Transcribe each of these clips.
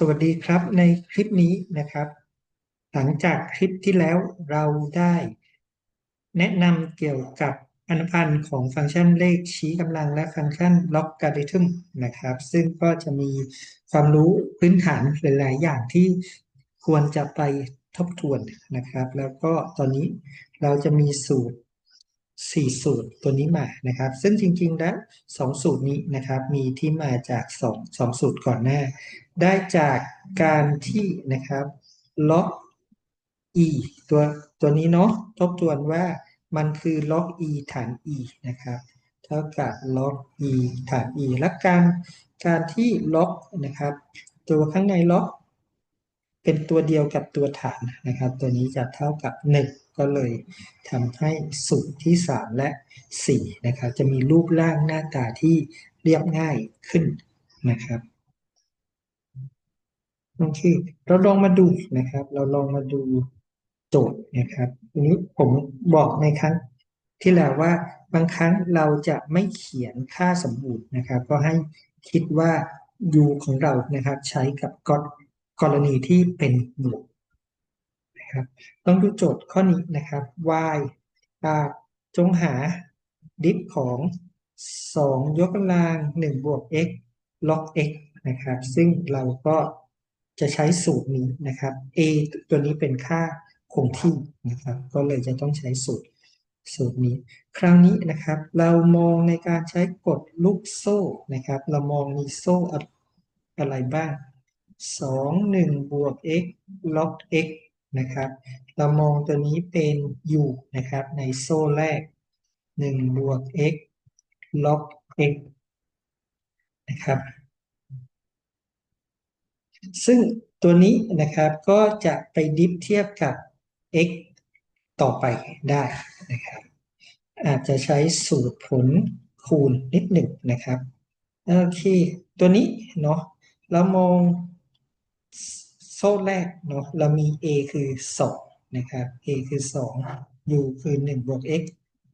สวัสดีครับในคลิปนี้นะครับ หลังจากคลิปที่แล้วเราได้ แนะนำเกี่ยวกับอนุพันธ์ของฟังก์ชันเลขชี้กำลังและฟังก์ชันล็อกการิทึมนะครับ ซึ่งก็จะมีความรู้พื้นฐานหลาย ๆ อย่างที่ควรจะไปทบทวนนะครับ แล้วก็ตอนนี้เราจะมีสูตร 4 สูตรตัวนี้มานะครับ ซึ่งจริงๆแล้ว2สูตรนี้นะครับมีที่มาจาก 2 2 สูตรก่อนหน้า ได้จากการที่นะครับล็อก e ตัวตัวนี้เนาะทบทวนว่ามันคือล็อก e ฐาน e นะครับเท่ากับล็อก e ฐาน e และการการที่ล็อกนะครับ ตัวข้างในล็อก เป็นตัวเดียวกับตัวฐานนะครับ ตัวนี้จะเท่ากับ 1 ก็เลยทำให้สูตรที่ 3 และ 4 นะครับจะมีรูปร่างหน้าตาที่เรียบง่ายขึ้นนะครับโอเคเราลองมาดูนะครับ เราลองมาดูโจทย์นะครับนี้ผมบอกในครั้งที่แล้วว่าบางครั้งเราจะไม่เขียนค่าสมบูรณ์นะครับ ก็ให้คิดว่า u ของเรานะครับ ใช้กับกรณีที่เป็นบวก นะครับ ต้องดูโจทย์ข้อนี้นะครับ y จงหาดิฟของ 2 ยกกำลัง1บวก x log x นะครับ ซึ่งเราก็จะใช้สูตรนี้นะครับ a ตัวนี้เป็นค่าคงที่นะครับ ก็เลยจะต้องใช้สูตรสูตรนี้ คราวนี้นะครับเรามองในการใช้กฎลูกโซ่นะครับ เรามองมีโซ่อะไรบ้าง 2 1บวก x log x นะครับ เรามองตัวนี้เป็น u นะครับในโซ่แรก1บวก x log x นะครับซึ่งตัวนี้นะครับก็จะไปดิฟเทียบกับ x ต่อไปได้นะครับ อาจจะใช้สูตรผลคูณนิดหนึ่งนะครับโอเคตัวนี้เนาะเรามอง โซ่แรกเนาะเรามี a คือ 2 นะครับ a คือ 2 u คือ 1 บวก x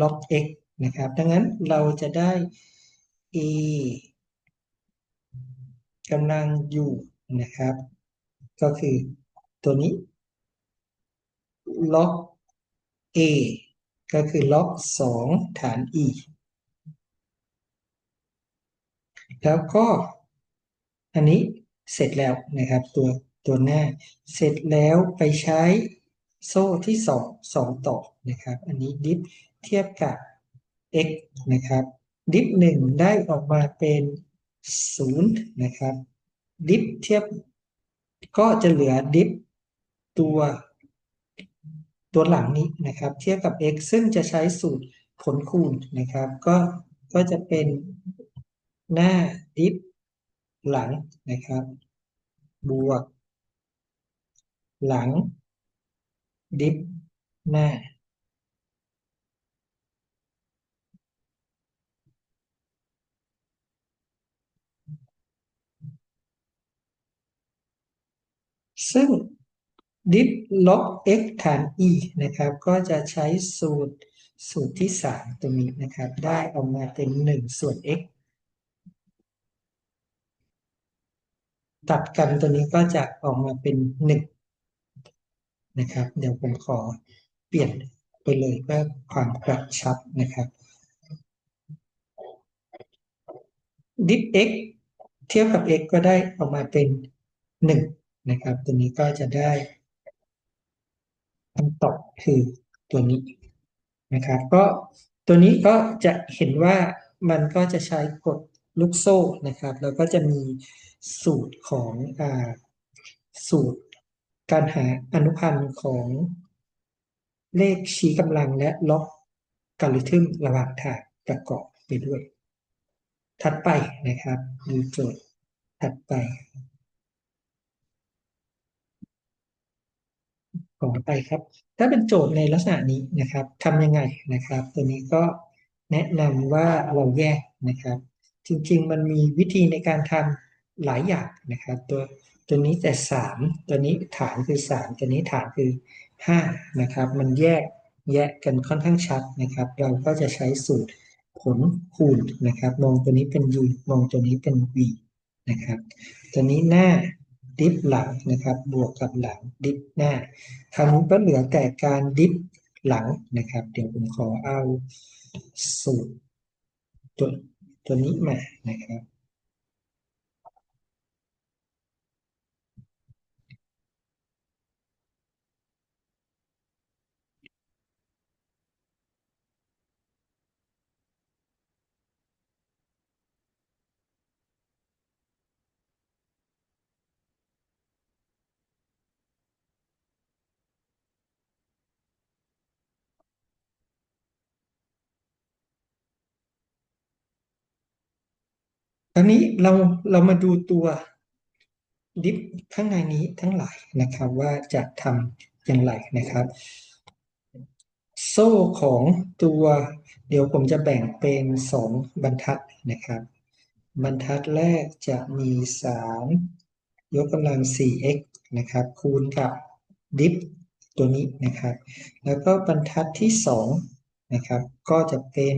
log x นะครับ ดังนั้นเราจะได้ a กำลัง u นะครับ ก็คือตัวนี้ log a ก็คือ log 2ฐาน e แล้วก็อันนี้เสร็จแล้วนะครับตัว ตัวหน้า เสร็จแล้วไปใช้โซ่ที่ 2 2 ต่อนะครับ อันนี้ดิฟเทียบกับ x นะครับ ดิฟ1ได้ออกมาเป็น 0 นะครับ ดิฟเทียบ ก็จะเหลือดิฟตัวตัวหลังนี้นะครับ เทียบกับ x ซึ่งจะใช้สูตรผลคูณนะครับ ก็ก็จะเป็นหน้าดิฟหลังนะครับ บวก หลัง ดิฟหน้า ซึ่ง diff log x ฐาน e นะครับ ก็จะใช้สูตรสูตรที่ 3ตรงนี้นะครับ ได้ออกมาเป็น1ส่วน x ตัดกันตัวนี้ก็จะออกมาเป็น 1 นะครับ เดี๋ยวผมขอเปลี่ยนไปเลยเพื่อความกระชับนะครับ diff x เทียบกับ x ก็ได้ออกมาเป็น 1 นะครับ ตัวนี้ก็จะได้คำตอบคือตัวนี้นะครับ ก็ตัวนี้ก็จะเห็นว่ามันก็จะใช้กฎลูกโซ่นะครับ แล้วก็จะมีสูตรของอสูตร การหาอนุพันธ์ของเลขชี้กำลังและล็อกการิทึมระหว่างทางประกอบไปด้วย ถัดไปนะครับดูโจทย์ถัดไป ขอไปครับ ถ้าเป็นโจทย์ในลักษณะนี้นะครับทำยังไงนะครับ ตัวนี้ก็แนะนำว่าเราแยกนะครับ จริงๆ มันมีวิธีในการทำหลายอย่างนะครับ ตัว ตัวนี้แต่สามตัวนี้ฐานคือสามตัวนี้ฐานคือห้านะครับ มันแยกแยกกันค่อนข้างชัดนะครับ เราก็จะใช้สูตรผลคูณนะครับ มองตัวนี้เป็น u มองตัวนี้เป็น v นะครับ ตัวนี้หน้าดิฟหลังนะครับ บวกกับหลังดิฟหน้าคราวนี้ก็เหลือแต่การดิฟหลังนะครับ เดี๋ยวผมขอเอาสูตรตัวตัวนี้มานะครับ ต อนนี้เราเรามาดูตัวดิฟข้างในนี้ทั้งหลายนะครับว่าจะทำอย่างไรนะครับ โซ่ของตัวเดี๋ยวผมจะแบ่งเป็นสองบรรทัดนะครับ บรรทัดแรกจะมี 3 ยกกำลัง 4x นะครับ คูณกับดิฟตัวนี้นะครับ แล้วก็บรรทัดที่ 2 นะครับ ก็จะเป็น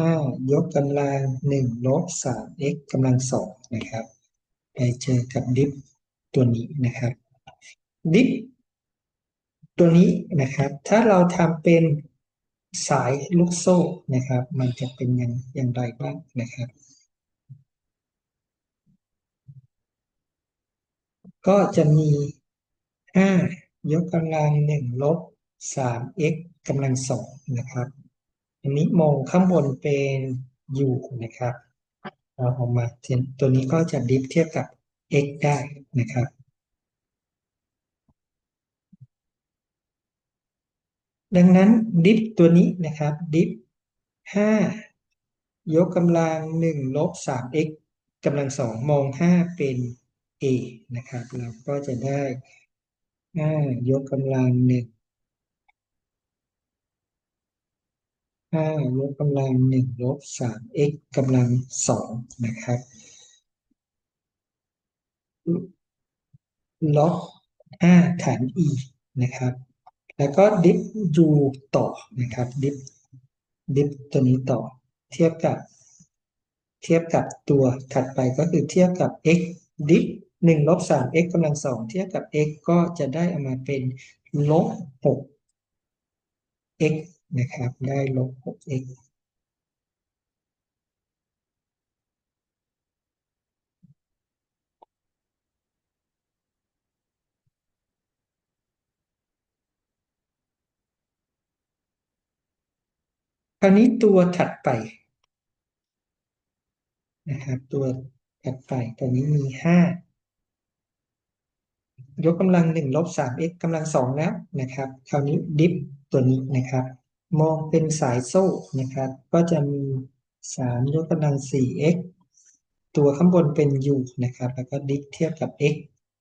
5ยกกำลัง1ลบ 3x กำลัง2นะครับไปเจอกับดิฟตัวนี้นะครับ ดิฟตัวนี้นะครับ ถ้าเราทำเป็นสายลูกโซ่นะครับ มันจะเป็นอย่างอย่างไรบ้างนะครับ ก็จะมี 5 ยกกำลัง 1 ลบ 3x กำลัง 2 นะครับ อันนี้มองข้างบนเป็น u นะครับเราออกมาตัวนี้ก็จะดิฟเทียบกับ x ได้นะครับ ดังนั้นดิฟตัวนี้นะครับดิฟ5ยกกำลัง1ลบ 3x กำลัง2มอง5เป็น a นะครับ เราก็จะได้5ยกกำลัง 1 5ยกกำลัง1ลบ 3x กำลัง2นะครับ ล็อก5ฐาน e นะครับ แล้วก็ดิฟ u ต่อนะครับ ดิฟดิฟตัวนี้ต่อ เทียบกับ เทียบกับตัวถัดไปก็คือเทียบกับ x ดิฟหนึ่งลบสาม x กำลังสองเทียบกับ x ก็จะได้ออกมาเป็นลบหก x นะครับ ได้ลบหก x คราวนี้ตัวถัดไปนะครับ ตัวถัดไปตัวนี้มีห้ายกกำลังหนึ่งลบสาม x กำลังสองแล้วนะครับ คราวนี้ดิฟตัวนี้นะครับ มองเป็นสายโซ่นะครับ ก็จะมีสามยกกำลังสี่ x ตัวข้างบนเป็น u นะครับ แล้วก็ดิฟเทียบกับ x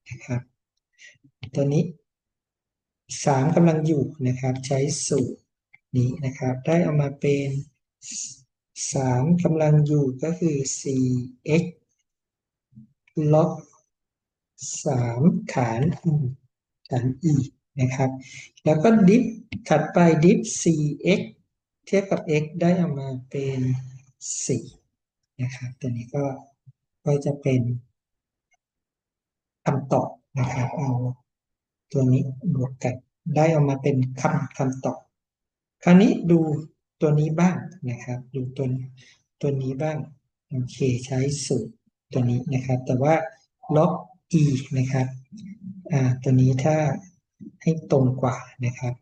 นะครับตัวนี้สามกำลังอยู่นะครับ ใช้สูตรนี้นะครับ ได้เอามาเป็นสามกำลังอยู่ก็คือ 4x ลบสามฐาน e ฐาน e นะครับ แล้วก็ดิฟถัดไปดิฟ 4x เทียบกับ x ได้ออกมาเป็น 4 นะครับ ตัวนี้ก็ก็จะเป็นคำตอบนะครับ เอาตัวนี้บวกกัน ได้ออกมาเป็นคำคำตอบ คราวนี้ดูตัวนี้บ้างนะครับ ดูตัวตัวนี้บ้าง โอเค ใช้สูตรตัวนี้นะครับ แต่ว่าล็อก e นะครับ อ่า ตัวนี้ถ้า ให้ตรงกว่านะครับ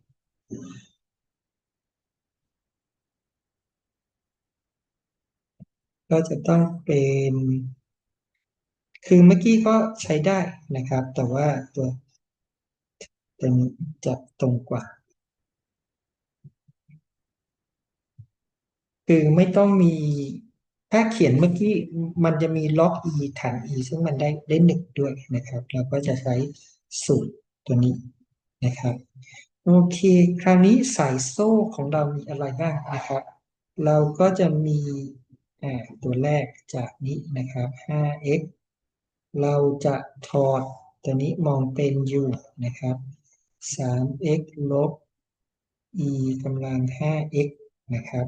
ก็จะต้องเป็น คือเมื่อกี้ก็ใช้ได้นะครับ แต่ว่าตัวตัวนี้จะตรงกว่า คือไม่ต้องมี ถ้าเขียนเมื่อกี้มันจะมีล็อก e ฐาน e ซึ่งมันได้ได้หนึ่งด้วยนะครับ เราก็จะใช้สูตรตัวนี้ นะครับ โอเค คราวนี้สายโซ่ของเรามีอะไรบ้างนะครับ เราก็จะมีตัวแรกจากนี้นะครับ 5x เราจะถอดตัวนี้มองเป็น u นะครับ 3x ลบ e กำลัง 5x นะครับ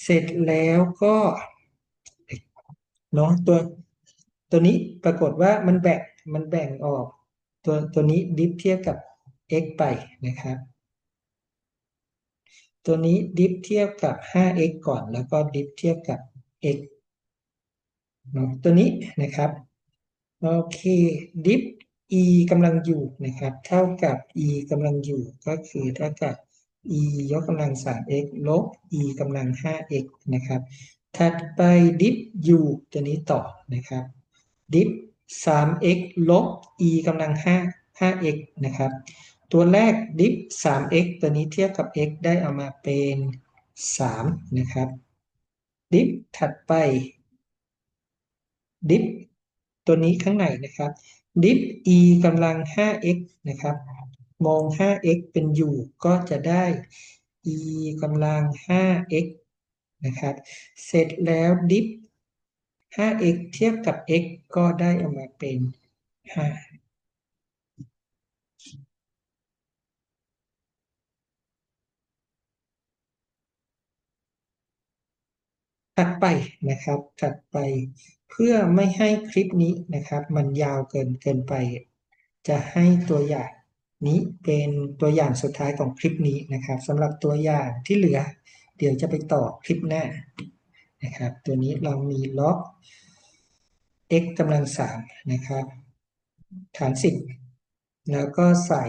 เสร็จแล้วก็เน้องตัวตัวนี้ปรากฏว่ามันแบ่งมันแบ่งออก ตัวตัวนี้ดิฟเทียบกับ x ไปนะครับ ตัวนี้ดิฟเทียบกับ 5x ก่อนแล้วก็ดิฟเทียบกับ x เนาะตัวนี้นะครับโอเคดิฟ e กำลังอยู่นะครับ เท่ากับ e กำลังอยู่ก็คือเท่ากับ e ยกกำลัง 3x ลบ e กำลัง 5x นะครับ ถัดไปดิฟ u ตัวนี้ต่อนะครับดิฟ 3x ลบ e กำลัง5 5x นะครับ ตัวแรกดิฟ 3x ตัวนี้เทียบกับ x ได้เอามาเป็น 3 นะครับ ดิฟถัดไป ดิฟตัวนี้ข้างในนะครับ ดิฟ e กำลัง 5x นะครับ มอง 5x เป็นอยู่ก็จะได้ e กำลัง 5x นะครับ เสร็จแล้วดิฟ 5x เทียบกับ x ก็ได้ออกมาเป็น 5 ถัดไปนะครับ ถัดไปเพื่อไม่ให้คลิปนี้นะครับ มันยาวเกินเกินไป จะให้ตัวอย่างนี้เป็นตัวอย่างสุดท้ายของคลิปนี้นะครับสำหรับตัวอย่างที่เหลือ เดี๋ยวจะไปต่อคลิปหน้า นะครับ ตัวนี้เรามีล็อก x กำลังสามนะครับ ฐานสิบแล้วก็ใส่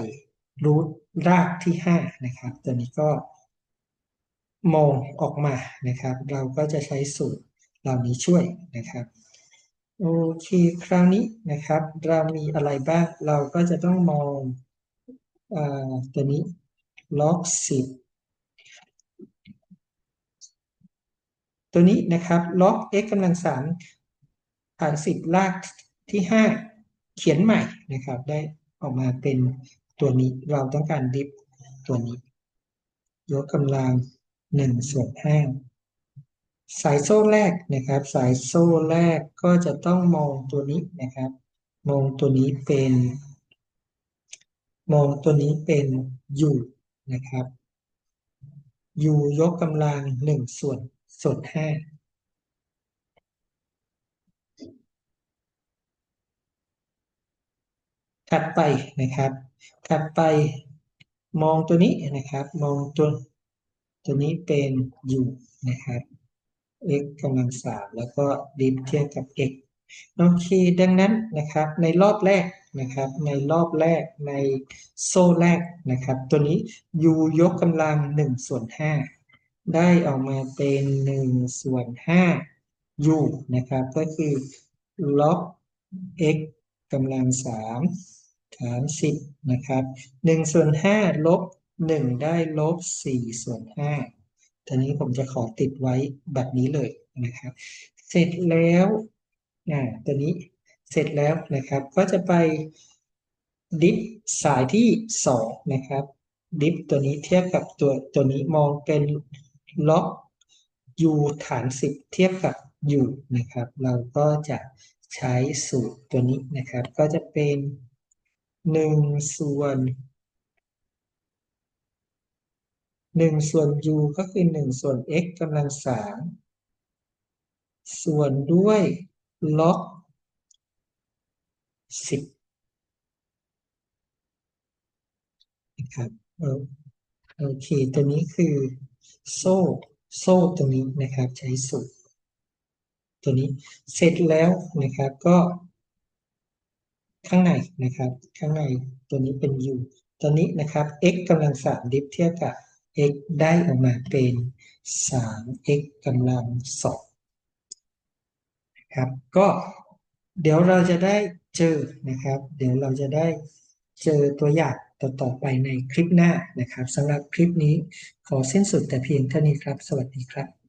รูทรากที่ห้านะครับ ตัวนี้ก็มองออกมานะครับ เราก็จะใช้สูตรเหล่านี้ช่วยนะครับโอเคคราวนี้นะครับ เรามีอะไรบ้าง เราก็จะต้องมองอตัวนี้ล็อกสิบ ตัวนี้นะครับล็อก x กำลังสามฐานสิบลากที่ห้าเขียนใหม่นะครับ ได้ออกมาเป็นตัวนี้เราต้องการดิฟตัวนี้ ยกกำลังหนึ่งส่วนห้าสายโซ่แรกนะครับ สายโซ่แรกก็จะต้องมองตัวนี้นะครับ มองตัวนี้เป็น มองตัวนี้เป็นอยู่นะครับ u ยกกำลังหนึ่งส่วน ส่วนห้าถัดไปนะครับถัดไปมองตัวนี้นะครับ มองตัวตัวนี้เป็น u นะครับ x กำลังสามแล้วก็ดิฟเทียบกับ x โอเคดังนั้นนะครับในรอบแรกนะครับ ในรอบแรกในโซ่แรกนะครับ ตัวนี้ u ยกกำลัง1ส่วน5 ได้ออกมาเป็น1ส่วน5 u นะครับ ก็คือล็อก x กำลัง3ฐาน10นะครับ1ส่วน5ลบ1ได้ลบ4ส่วน5ทีนี้ผมจะขอติดไว้แบบนี้เลยนะครับ เสร็จแล้วอ่าตัวนี้เสร็จแล้วนะครับ ก็จะไปดิฟสายที่สองนะครับ ดิฟตัวนี้เทียบกับตัวตัวนี้มองเป็น ล็อก u ฐานสิบเทียบกับ u นะครับ เราก็จะใช้สูตรตัวนี้นะครับ ก็จะเป็นหนึ่งส่วนหนึ่งส่วน u ก็คือหนึ่งส่วน x กำลังสามส่วนด้วยล็อกสิบนะครับโอเค ตัวนี้คือ โซ่ โซ่ตรงนี้นะครับ ใช้สูตรตัวนี้เสร็จแล้วนะครับก็ ข้างในนะครับ ข้างในตัวนี้เป็น u ตัวนี้นะครับ x กำลังสามดิฟเทียบกับ x ได้ออกมาเป็น 3x กำลังสองครับก็เดี๋ยวเราจะได้เจอนะครับ เดี๋ยวเราจะได้เจอตัวอย่าง ต่อๆไปในคลิปหน้านะครับสำหรับคลิปนี้ขอสิ้นสุดแต่เพียงเท่านี้ครับ สวัสดีครับ